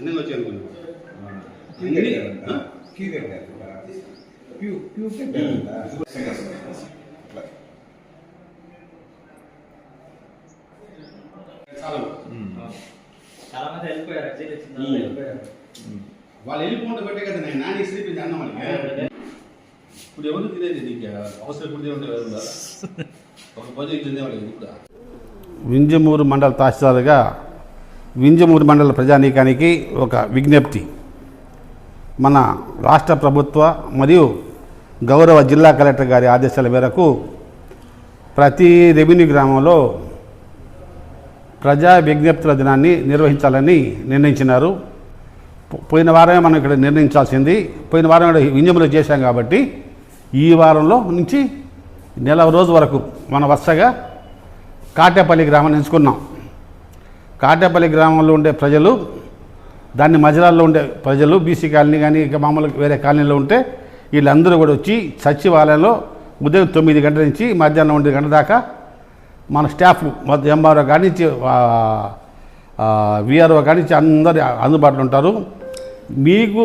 చిన్నగా వచ్చి అనుకున్నాను. చాలా మంది వెళ్ళిపోయారు ఎగ్జిట్. వెళ్ళిపోయారు వాళ్ళు వెళ్ళిపోంటే బట్టే కదా నేను నాని శ్రీపించి అన్నం వాళ్ళకి ఇప్పుడు ఎవరు తినేది నీకు అవసరం ఇప్పుడు? ఒక పది తినే వాళ్ళకి ఇప్పుడు వింజమూరు మండల తహసీల్దార్గా వింజమూరు మండల ప్రజానీకానికి ఒక విజ్ఞప్తి. మన రాష్ట్ర ప్రభుత్వ మరియు గౌరవ జిల్లా కలెక్టర్ గారి ఆదేశాల మేరకు ప్రతి రెవెన్యూ గ్రామంలో ప్రజా విజ్ఞప్తుల దినాన్ని నిర్వహించాలని నిర్ణయించినారు. పోయిన వారమే మనం ఇక్కడ నిర్ణయించాల్సింది. పోయిన వారం ఇక్కడ వింజములు చేశాం కాబట్టి ఈ వారంలో నుంచి నెల రోజు వరకు మన వరుసగా కాటేపల్లి గ్రామాన్ని ఎంచుకున్నాం. కాటేపల్లి గ్రామంలో ఉండే ప్రజలు దాన్ని మధ్యరాల్లో ఉండే ప్రజలు బీసీ కాలనీ కానీ ఇక మామూలు వేరే కాలనీలో ఉంటే వీళ్ళందరూ కూడా వచ్చి సచివాలయంలో ఉదయం తొమ్మిది గంటల నుంచి మధ్యాహ్నం ఒంటి గంట దాకా మన స్టాఫ్ ఎంఆర్ఓ కాడి నుంచి విఆర్ఓ కాడి నుంచి అందరు అందుబాటులో ఉంటారు. మీకు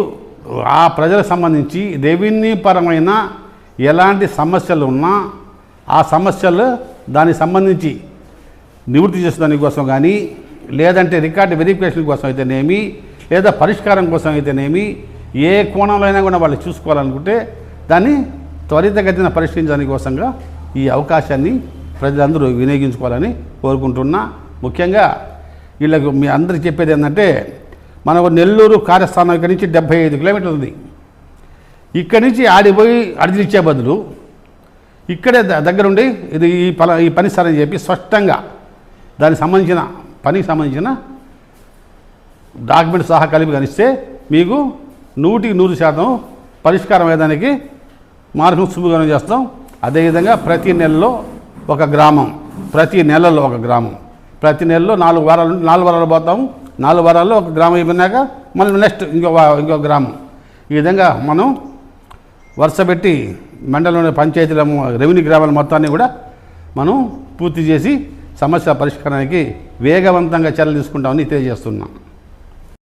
ఆ ప్రజలకు సంబంధించి రెవెన్యూ పరమైన ఎలాంటి సమస్యలు ఉన్నా ఆ సమస్యలు దానికి సంబంధించి నివృత్తి చేసిన కోసం కానీ లేదంటే రికార్డు వెరిఫికేషన్ కోసం అయితేనేమి లేదా పరిష్కారం కోసం అయితేనేమి ఏ కోణంలో అయినా కూడా వాళ్ళు చూసుకోవాలనుకుంటే దాన్ని త్వరితగతిన పరిష్కరించడానికి కోసంగా ఈ అవకాశాన్ని ప్రజలందరూ వినియోగించుకోవాలని కోరుకుంటున్నా. ముఖ్యంగా వీళ్ళకు మీ అందరికి చెప్పేది ఏంటంటే మనకు నెల్లూరు కార్యస్థానం ఇక్కడి నుంచి డెబ్బై ఐదు కిలోమీటర్లు ఉంది. ఇక్కడి నుంచి ఆడిపోయి అడిగిలు ఇచ్చే బదులు ఇక్కడే ద- దగ్గరుండి ఇది ఈ పల ఈ పని సార్ అని చెప్పి స్పష్టంగా దానికి సంబంధించిన పనికి సంబంధించిన డాక్యుమెంట్ సహా కలిపి కనిస్తే మీకు నూటికి నూరు శాతం పరిష్కారం అయ్యేదానికి మార్గం సుముఖం చేస్తాం. అదేవిధంగా ప్రతి నెలలో ఒక గ్రామం ప్రతి నెలలో ఒక గ్రామం ప్రతి నెలలో నాలుగు వారాలు నాలుగు వారాలు పోతాం. నాలుగు వారాల్లో ఒక గ్రామం అయిపోయినాక మళ్ళీ నెక్స్ట్ ఇంకో ఇంకొక ఇంకో గ్రామం. ఈ విధంగా మనం వరుస పెట్టి మండలంలోని పంచాయతీల రెవెన్యూ గ్రామాల మొత్తాన్ని కూడా మనం పూర్తి చేసి సమస్య పరిష్కారానికి వేగవంతంగా చర్యలు తీసుకుంటామని తెలియజేస్తున్నాం.